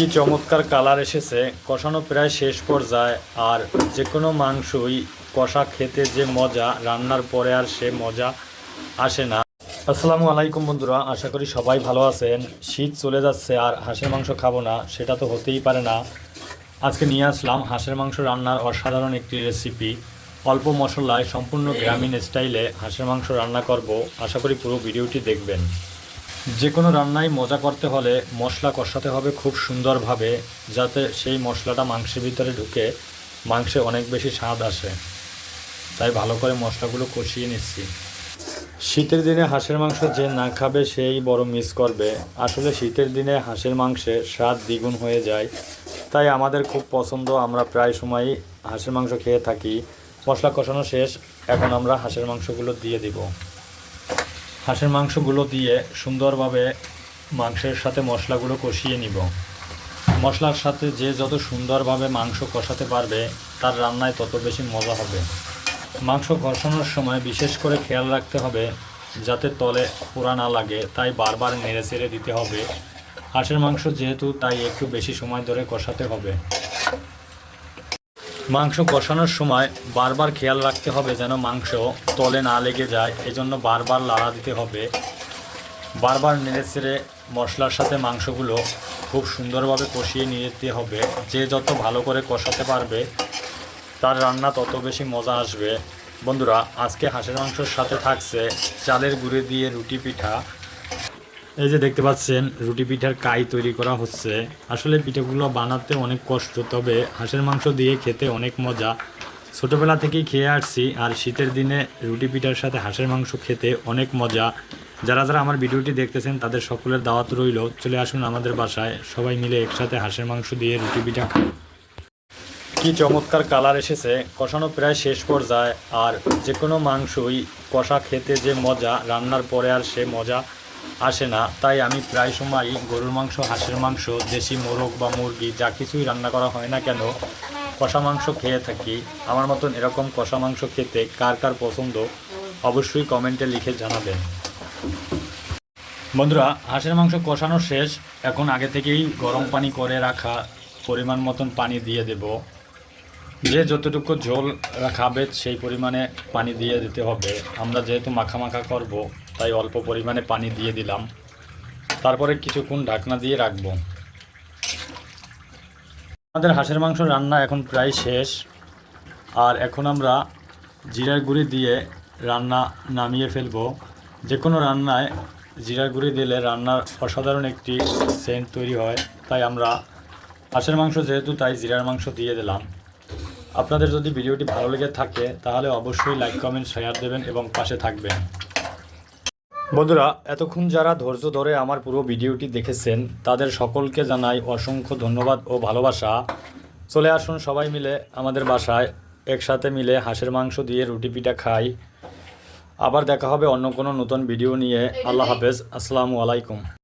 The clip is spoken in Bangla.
কি চমৎকার কালার এসেছে, কষানো প্রায় শেষ পর্যায়ে, আর যে কোনো মাংসই কষা খেতে যে মজা, রান্নার পরে আর সে মজা আসে না। আসসালামু আলাইকুম বন্ধুরা, আশা করি সবাই ভালো আছেন। শীত চলে যাচ্ছে আর হাঁসের মাংস খাব না, সেটা তো হতেই পারে না। আজকে নিয়ে আসলাম হাঁসের মাংস রান্নার অসাধারণ একটি রেসিপি অল্প মশলায় সম্পূর্ণ গ্রামীণ স্টাইলে হাঁসের মাংস রান্না করব, আশা করি পুরো ভিডিওটি দেখবেন। যে কোনো রান্নায় মজা করতে হলে মশলা কষাতে হবে খুব সুন্দরভাবে, যাতে সেই মশলাটা মাংসের ভিতরে ঢুকে মাংসে অনেক বেশি স্বাদ আসে। তাই ভালো করে মশলাগুলো কষিয়ে নিচ্ছি। শীতের দিনে হাঁসের মাংস যে না খাবে সেই বড় মিস করবে। আসলে শীতের দিনে হাঁসের মাংসে স্বাদ দ্বিগুণ হয়ে যায়। তাই আমাদের খুব পছন্দ, আমরা প্রায় সময়ই হাঁসের মাংস খেয়ে থাকি। মশলা কষানো শেষ, এখন আমরা হাঁসের মাংসগুলো দিয়ে দিব। হাঁসের মাংসগুলো দিয়ে সুন্দরভাবে মাংসের সাথে মশলাগুলো কষিয়ে নিব। মশলার সাথে যে যত সুন্দরভাবে মাংস কষাতে পারবে, তার রান্নায় তত বেশি মজা হবে। মাংস কষানোর সময় বিশেষ করে খেয়াল রাখতে হবে, যাতে তলে পোড়া না লাগে, তাই বারবার নেড়ে চেড়ে দিতে হবে। হাঁসের মাংস যেহেতু, তাই একটু বেশি সময় ধরে কষাতে হবে। মাংস কষানোর সময় বারবার খেয়াল রাখতে হবে যেন মাংস তলে না লেগে যায়। এজন্য বারবার লাড়া দিতে হবে। বারবার নেড়ে চেড়ে মশলার সাথে মাংসগুলো খুব সুন্দরভাবে কষিয়ে নিয়ে যেতে হবে। যে যত ভালো করে কষাতে পারবে, তার রান্না তত বেশি মজা আসবে। বন্ধুরা, আজকে হাঁসের মাংসর সাথে থাকছে চালের গুঁড়ে দিয়ে রুটি পিঠা। এই যে দেখতে পাচ্ছেন, রুটি পিঠার কাই তৈরি করা হচ্ছে। আসলে পিঠাগুলো বানাতে অনেক কষ্ট, তবে হাঁসের মাংস দিয়ে খেতে অনেক মজা। ছোটোবেলা থেকেই খেয়ে আসছি, আর শীতের দিনে রুটি পিঠার সাথে হাঁসের মাংস খেতে অনেক মজা। যারা যারা আমার ভিডিওটি দেখতেছেন, তাদের সকলের দাওয়াত রইল। চলে আসুন আমাদের বাসায়, সবাই মিলে একসাথে হাঁসের মাংস দিয়ে রুটি পিঠা খাই। কি চমৎকার কালার এসেছে। কষানো প্রায় শেষ পর্যায়ে, আর যে কোনো মাংসই কষা খেতে যে মজা, রান্নার পরে আর সে মজা। আসে না। তাই আমি প্রায় সময়ই গরুর মাংস, হাঁসের মাংস, দেশি মোরগ বা মুরগি যা কিছুই রান্না করা হয় না কেন, কষা মাংস খেয়ে থাকি। আমার মতন এরকম কষা মাংস খেতে কার কার পছন্দ, অবশ্যই কমেন্টে লিখে জানাবেন। বন্ধুরা, হাঁসের মাংস কষানো শেষ। এখন আগে থেকেই গরম পানি করে রাখা পরিমাণ মতন পানি দিয়ে দেব। যে যতটুকু ঝোল খাবে সেই পরিমাণে পানি দিয়ে দিতে হবে। আমরা যেহেতু মাখা মাখা করব তাই অল্প পরিমাণে পানি দিয়ে দিলাম। তারপরে কিছুক্ষণ ঢাকনা দিয়ে রাখব। আমাদের হাঁসের মাংস রান্না এখন প্রায় শেষ। আর এখন আমরা জিরার গুঁড়ি দিয়ে রান্না নামিয়ে ফেলব। যে কোনো রান্নায় জিরার গুঁড়ি দিলে রান্নার অসাধারণ একটি সেন্ট তৈরি হয়। তাই আমরা হাঁসের মাংস যেহেতু, তাই জিরার মাংস দিয়ে দিলাম। আপনাদের যদি ভিডিওটি ভালো লেগে থাকে, তাহলে অবশ্যই লাইক, কমেন্ট, শেয়ার দেবেন এবং পাশে থাকবেন। বন্ধুরা, এতক্ষণ যারা ধৈর্য ধরে আমার পুরো ভিডিওটি দেখেছেন, তাদের সকলকে জানাই অসংখ্য ধন্যবাদ ও ভালোবাসা। চলে আসুন সবাই মিলে আমাদের বাসায়, একসাথে মিলে হাঁসের মাংস দিয়ে রুটি পিঠা খাই। আবার দেখা হবে অন্য কোনো নতুন ভিডিও নিয়ে। আল্লাহ হাফেজ। আসসালামু আলাইকুম।